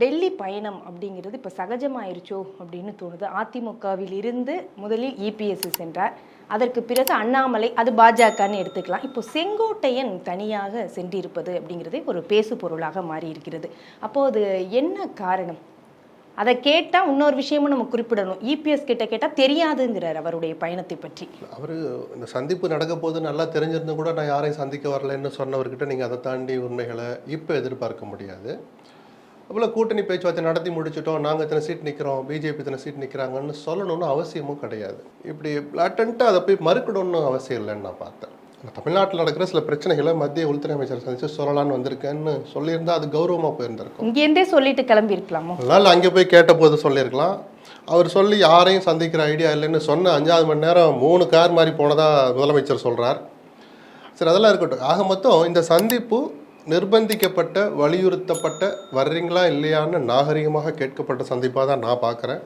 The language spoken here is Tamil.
டெல்லி பயணம் அப்படிங்கிறது இப்போ சகஜமாயிருச்சோ அப்படின்னு தோணுது. அதிமுகவில் இருந்து முதலில் இபிஎஸ்சி சென்றார். அதற்கு பிறகு அண்ணாமலை அது பாஜகன்னு எடுத்துக்கலாம். இப்போ செங்கோட்டையன் தனியாக சென்றிருப்பது அப்படிங்கிறதே ஒரு பேசு பொருளாக மாறி இருக்கிறது அப்போ அது என்ன காரணம்? அதை கேட்டால் இன்னொரு விஷயமும் நம்ம குறிப்பிடணும். இபிஎஸ் கிட்ட கேட்டால் தெரியாதுங்கிறார் அவருடைய பயணத்தை பற்றி. அவர் இந்த சந்திப்பு நடக்க போது நல்லா தெரிஞ்சிருந்தும் கூட நான் யாரையும் சந்திக்க வரலைன்னு சொன்னவர்கிட்ட நீங்கள் அதை தாண்டி உண்மைகளை இப்போ எதிர்பார்க்க முடியாது. அவ்வளோ கூட்டணி பேச்சுவார்த்தை நடத்தி முடிச்சிட்டோம் நாங்கள் இத்தனை சீட் நிற்கிறோம் பிஜேபி இத்தனை சீட் நிற்கிறாங்கன்னு சொல்லணும்னு அவசியமும் கிடையாது. இப்படி பிளாட்டண்ட்டாக அதை போய் மறுக்கணும்னு அவசியம் இல்லைன்னு நான் பார்த்தேன். தமிழ்நாட்டில் நடக்கிற சில பிரச்சனைகளை மத்திய உள்துறை அமைச்சர் சந்திச்சு சொல்லலாம்னு வந்திருக்கேன்னு சொல்லியிருந்தா அது கௌரவமாக போயிருந்திருக்கும். இங்கேருந்தே சொல்லிட்டு கிளம்பியிருக்கலாமோ? அதனால் அங்கே போய் கேட்டபோது சொல்லியிருக்கலாம். அவர் சொல்லி யாரையும் சந்திக்கிற ஐடியா இல்லைன்னு சொன்ன அஞ்சாவது மணி நேரம் மூணு கார் மாதிரி போனதா முதலமைச்சர் சொல்கிறார் சரி அதெல்லாம் இருக்கட்டும். ஆக மொத்தம் இந்த சந்திப்பு நிர்பந்திக்கப்பட்ட வலியுறுத்தப்பட்ட வர்றீங்களா இல்லையான்னு நாகரிகமாக கேட்கப்பட்ட சந்திப்பாக தான் நான் பார்க்குறேன்.